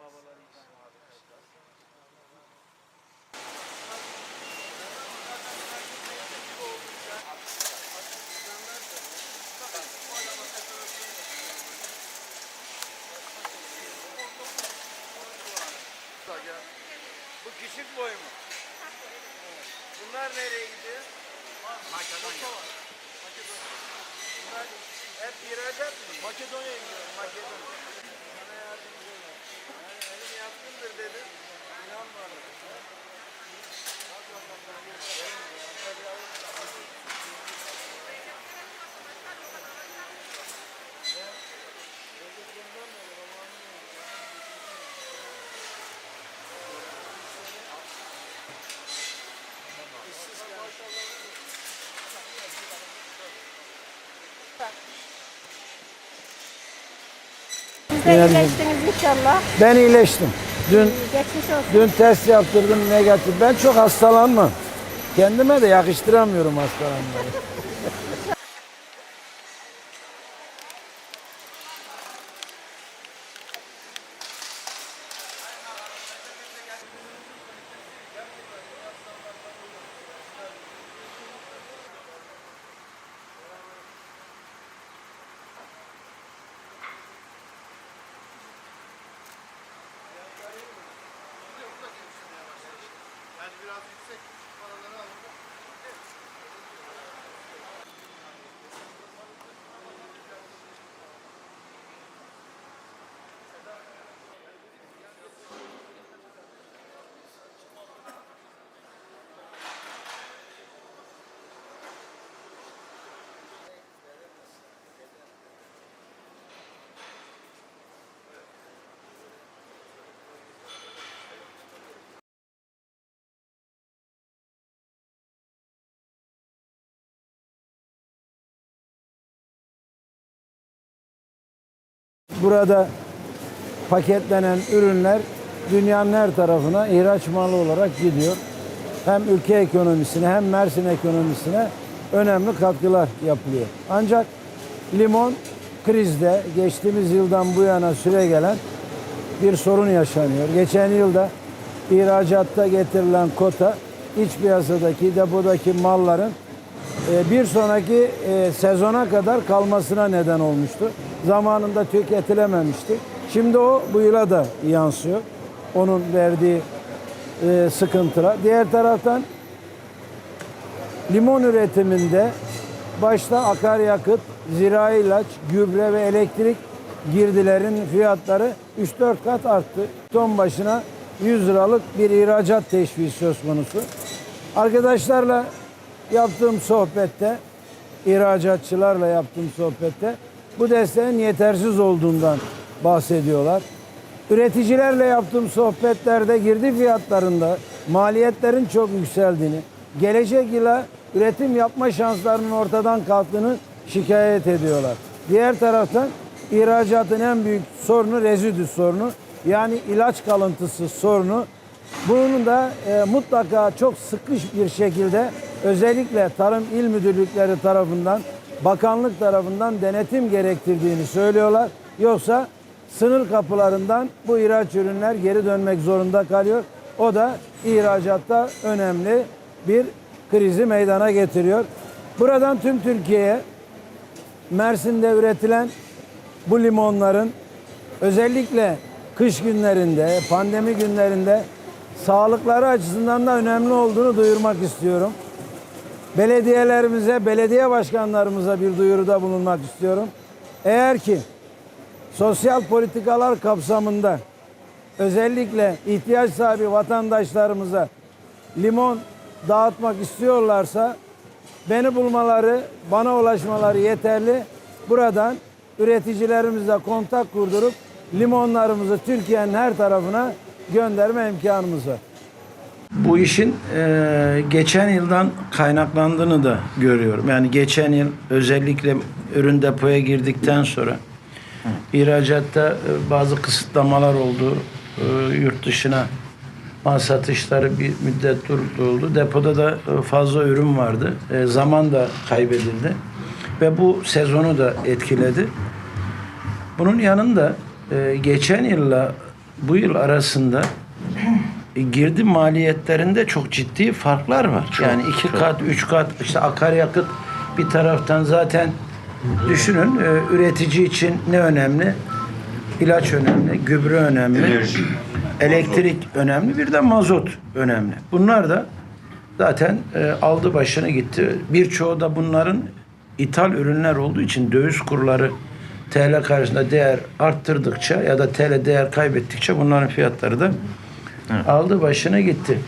babaları için. Bu küçük boy mu? Bunlar nereye gidiyor? Makedonya. Bunlar hep ihracat mı? Makedonya'ya gidiyor. Makedonya. Siz de iyileştiniz inşallah. Ben iyileştim. Dün Geçmiş olsun. dün test yaptırdım negatif. Ben çok hastalanmam. Kendime de yakıştıramıyorum hastalanmayı. biraz yüksek paraları aldık. Burada paketlenen ürünler dünyanın her tarafına ihraç malı olarak gidiyor. Hem ülke ekonomisine hem Mersin ekonomisine önemli katkılar yapılıyor. Ancak limon krizde geçtiğimiz yıldan bu yana süre gelen bir sorun yaşanıyor. Geçen yılda ihracatta getirilen kota iç piyasadaki depodaki malların e, bir sonraki e, sezona kadar kalmasına neden olmuştu. Zamanında tüketilememişti. Şimdi o bu yıla da yansıyor. Onun verdiği e, sıkıntılar. Diğer taraftan limon üretiminde başta akaryakıt, zirai ilaç, gübre ve elektrik girdilerin fiyatları 3-4 kat arttı. Ton başına 100 liralık bir ihracat teşviği söz konusu. Arkadaşlarla yaptığım sohbette, ihracatçılarla yaptığım sohbette bu desteğin yetersiz olduğundan bahsediyorlar. Üreticilerle yaptığım sohbetlerde girdi fiyatlarında maliyetlerin çok yükseldiğini, gelecek yıla üretim yapma şanslarının ortadan kalktığını şikayet ediyorlar. Diğer taraftan ihracatın en büyük sorunu rezidü sorunu. Yani ilaç kalıntısı sorunu. Bunun da e, mutlaka çok sıkış bir şekilde özellikle Tarım İl Müdürlükleri tarafından, bakanlık tarafından denetim gerektirdiğini söylüyorlar. Yoksa sınır kapılarından bu ihraç ürünler geri dönmek zorunda kalıyor. O da ihracatta önemli bir krizi meydana getiriyor. Buradan tüm Türkiye'ye Mersin'de üretilen bu limonların özellikle kış günlerinde, pandemi günlerinde sağlıkları açısından da önemli olduğunu duyurmak istiyorum. Belediyelerimize, belediye başkanlarımıza bir duyuruda bulunmak istiyorum. Eğer ki sosyal politikalar kapsamında özellikle ihtiyaç sahibi vatandaşlarımıza limon dağıtmak istiyorlarsa beni bulmaları, bana ulaşmaları yeterli. Buradan üreticilerimizle kontak kurdurup limonlarımızı Türkiye'nin her tarafına gönderme imkanımız var. Bu işin e, geçen yıldan kaynaklandığını da görüyorum. Yani geçen yıl özellikle ürün depoya girdikten sonra ihracatta e, bazı kısıtlamalar oldu. E, yurt dışına mal satışları bir müddet durduruldu. Depoda da e, fazla ürün vardı. E, zaman da kaybedildi. Ve bu sezonu da etkiledi. Bunun yanında e, geçen yılla bu yıl arasında girdi maliyetlerinde çok ciddi farklar var. yani iki kat, üç kat işte akaryakıt bir taraftan zaten düşünün e, üretici için ne önemli? İlaç önemli, gübre önemli, Enerji. elektrik önemli, bir de mazot önemli. Bunlar da zaten e, aldı başını gitti. Birçoğu da bunların ithal ürünler olduğu için döviz kurları TL karşısında değer arttırdıkça ya da TL değer kaybettikçe bunların fiyatları da aldı başını gitti.